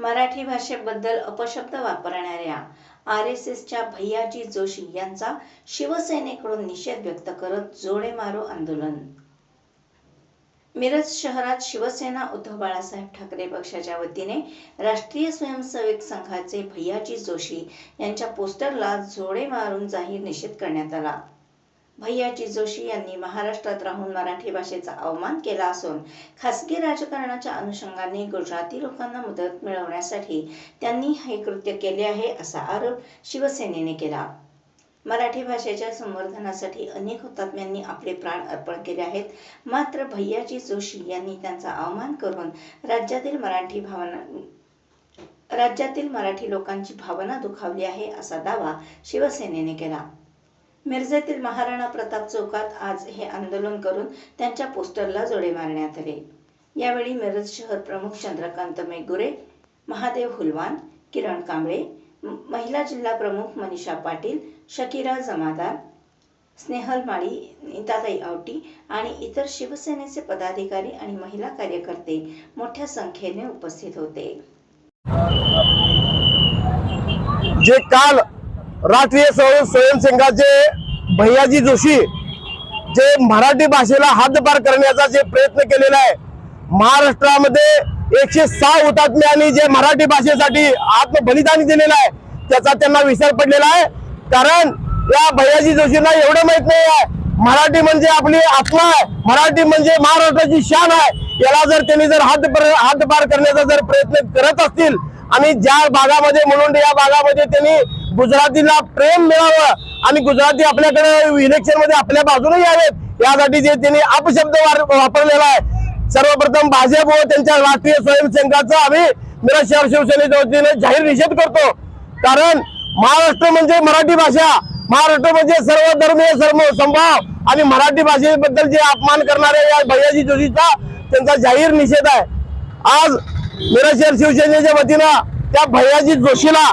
मराठी भाषेबद्दल अपशब्द वापरणाऱ्या आर एस एसच्या भैयाजी जोशी यांचा शिवसेनेकडून निषेध व्यक्त करत जोडे मारो आंदोलन. मिरज शहरात शिवसेना उद्धव बाळासाहेब ठाकरे पक्षाच्या वतीने राष्ट्रीय स्वयंसेवक संघाचे भैयाजी जोशी यांच्या पोस्टरला जोडे मारून जाहीर निषेध करण्यात आला. भैयाजी जोशी यांनी महाराष्ट्रात राहून मराठी भाषेचा अवमान केला असून खासगी राजकारणाच्या अनुषंगाने गुजराती लोकांना मदत मिळवण्यासाठी त्यांनी हे कृत्य केले आहे असा आरोप शिवसेनेने केला. मराठी भाषेच्या संवर्धनासाठी अनेक हुतात्म्यांनी आपले प्राण अर्पण केले आहेत. मात्र भैयाजी जोशी यांनी त्यांचा अवमान करून राज्यातील मराठी भावना राज्यातील मराठी लोकांची भावना दुखावली आहे असा दावा शिवसेनेने केला. मिरजेतील महाराणा प्रताप चौकात आज हे आंदोलन करून त्यांच्या पोस्टरला जोडे मारण्यात आले. यावेळी मिरज शहर प्रमुख चंद्रकांत मेगुरे महादेव हुलवान किरण कांबळे महिला जिल्हा प्रमुख मनीषा पाटील शकीरा जमादार स्नेहल माळी नीताताई आवटी आणि इतर शिवसेनेचे पदाधिकारी आणि महिला कार्यकर्ते मोठ्या संख्येने उपस्थित होते. जे काल राष्ट्रीय स्वयं स्वयंसेवकाचे भैयाजी जोशी जे मराठी भाषेला हातभार करण्याचा जे प्रयत्न केलेला आहे महाराष्ट्रामध्ये एकशे सहा हुतात्म्यांनी जे मराठी भाषेसाठी आत्मबलिदान दिलेलं आहे त्याचा त्यांना विसर पडलेला आहे. कारण या भैयाजी जोशींना एवढं माहीत नाही आहे मराठी म्हणजे आपली आत्मा आहे मराठी म्हणजे महाराष्ट्राची शान आहे. याला जर त्यांनी जर हात हातभार करण्याचा जर प्रयत्न करत असतील आणि ज्या भागामध्ये म्हणून या भागामध्ये त्यांनी गुजरातीला प्रेम मिळावं आणि गुजराती आपल्याकडे इलेक्शनमध्ये आपल्या बाजूने यावेत यासाठी जे त्यांनी अपशब्द वापरलेला आहे. सर्वप्रथम भाजप व त्यांच्या राष्ट्रीय स्वयंसेवकाचा आम्ही मिरज शहर शिवसेनेच्या वतीने जाहीर निषेध करतो. कारण महाराष्ट्र म्हणजे मराठी भाषा. महाराष्ट्र म्हणजे सर्व धर्मीय सर्व संभाव आणि मराठी भाषेबद्दल जे अपमान करणाऱ्या या भैयाजी जोशीचा त्यांचा जाहीर निषेध आहे. आज मिरज शहर शिवसेनेच्या वतीनं त्या भैयाजी जोशीला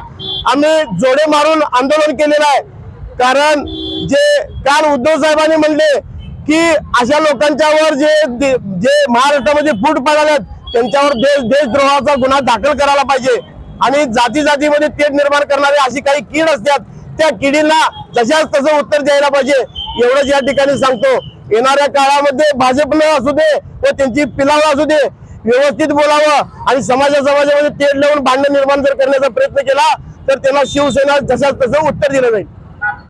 आम्ही जोडे मारून आंदोलन केलेलं आहे. कारण जे काल उद्धव साहेबांनी म्हणले की अशा लोकांच्यावर जे जे महाराष्ट्रामध्ये फूट पडाल्यात त्यांच्यावर देश देशद्रोहाचा गुन्हा दाखल करायला पाहिजे. आणि जाती जातीमध्ये तेढ निर्माण करणारे अशी काही कीड असतात त्या किडींना जशाच तसं उत्तर द्यायला पाहिजे. एवढंच या ठिकाणी सांगतो. येणाऱ्या काळामध्ये भाजपनं असू दे व त्यांची पिलाव असू दे व्यवस्थित बोलावं आणि समाजा समाजामध्ये तेढ लावून भांडण निर्माण जर करण्याचा प्रयत्न केला तर त्याला शिवसेना जसा तसं उत्तर दिलं जाईल.